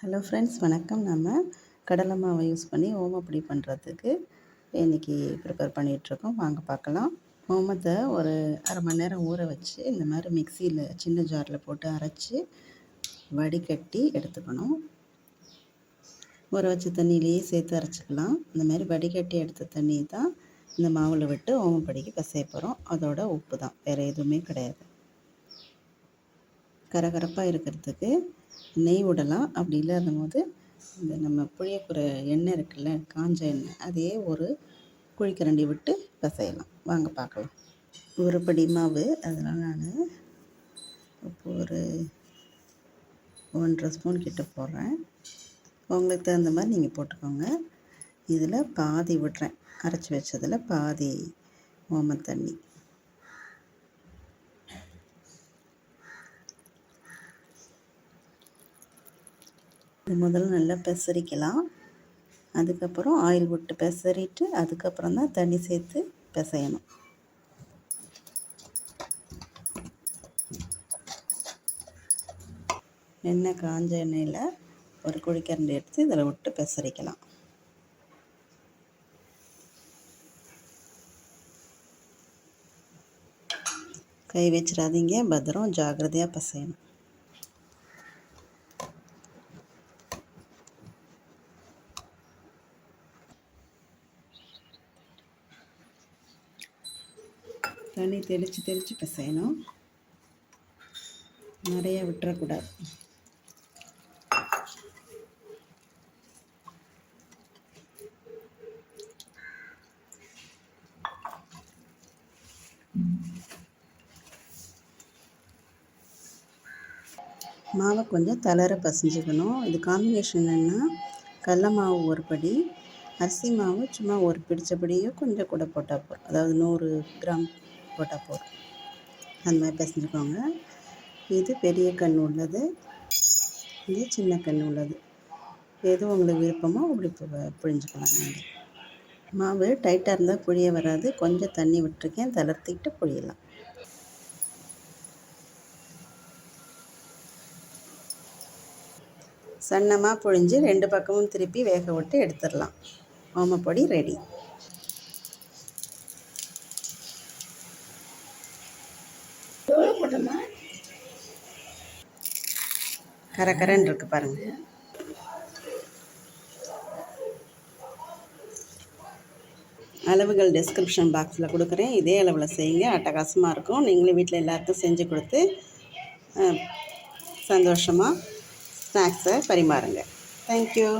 Hello friends வணக்கம். நம்ம கடலை மாவை யூஸ் பண்ணி ஓமப்பொடி பண்ணுறதுக்கு இன்றைக்கி ப்ரிப்பேர் பண்ணிகிட்ருக்கோம் வாங்க பார்க்கலாம். ஓமத்தை ஒரு அரை மணி நேரம் ஊற வச்சு இந்த மாதிரி மிக்சியில் சின்ன ஜாரில் போட்டு அரைச்சி வடிகட்டி எடுத்துக்கணும். ஊற வச்ச தண்ணியிலேயே சேர்த்து அரைச்சிக்கலாம். இந்த மாதிரி வடிகட்டி எடுத்த தண்ணி தான் இந்த மாவில் விட்டு ஓமப்படிக்கு பிசைய போகிறோம் அதோட உப்பு தான். வேறு எதுவுமே கிடையாது. கரகரப்பாக இருக்கிறதுக்கு நெய் விடலாம் அப்படி இல்லாத போது இந்த நம்ம புளியக்குற எண்ணெய் இருக்குல்ல காஞ்ச எண்ணெய் அதையே ஒரு குழிக்கரண்டி விட்டு பிசையலாம். வாங்க பார்க்கலாம். ஒரு படி மாவு அதனால் நான் இப்போ ஒரு ஒன்றரை ஸ்பூன் கிட்ட போடுறேன். உங்களுக்கு தகுந்த மாதிரி நீங்கள் போட்டுக்கோங்க. இதில் பாதி விடுறேன். அரைச்சி வச்சதில் பாதி ஓம இது முதல்ல நல்லா பெசரிக்கலாம். அதுக்கப்புறம் ஆயில் விட்டு பெசரிட்டு அதுக்கப்புறம் தான் தண்ணி சேர்த்து பிசையணும். எண்ணெய் காஞ்ச எண்ணெயில் ஒரு குழிக்கரண்டி எடுத்து இதில் விட்டு பெசரிக்கலாம். கை வச்சிடாதீங்க பத்திரம் ஜாக்கிரதையாக பசையணும். தண்ணி தெளித்து தெளித்து பிசையணும். நிறைய விட்டுறக்கூடாது. மாவை கொஞ்சம் தளர பசிஞ்சுக்கணும். இது காம்பினேஷன் என்னென்னா கடல மாவு ஒரு படி அரிசி மாவு சும்மா ஒரு பிடிச்சபடியோ கொஞ்சம் கூட போட்டால் போதும். அதாவது நூறு கிராம் போட்டால் போதும். அந்த மாதிரி பிசைஞ்சுக்கோங்க இது பெரிய கண் உள்ளது. இது சின்ன கண் உள்ளது. எது உங்களுக்கு விருப்பமோ அப்படி புழிஞ்சுக்கலாம். நீங்கள் மாவு டைட்டாக இருந்தால் புழிய வராது. கொஞ்சம் தண்ணி விட்டுருக்கேன். தளர்த்திக்கிட்டு புழியலாம். சன்னமாக புழிஞ்சு ரெண்டு பக்கமும் திருப்பி வேக விட்டு எடுத்துடலாம். ஓமப்பொடி ரெடி. கரகரன்னு இருக்கு பாருங்க. அளவுகள் டிஸ்கிரிப்ஷன் பாக்ஸில் கொடுக்குறேன். இதே அளவில் செய்யுங்க. அட்டகாசமாக இருக்கும். நீங்களும் வீட்டில் எல்லாருக்கும் செஞ்சு கொடுத்து சந்தோஷமாக ஸ்நாக்ஸை பரிமாறுங்க. தேங்க்யூ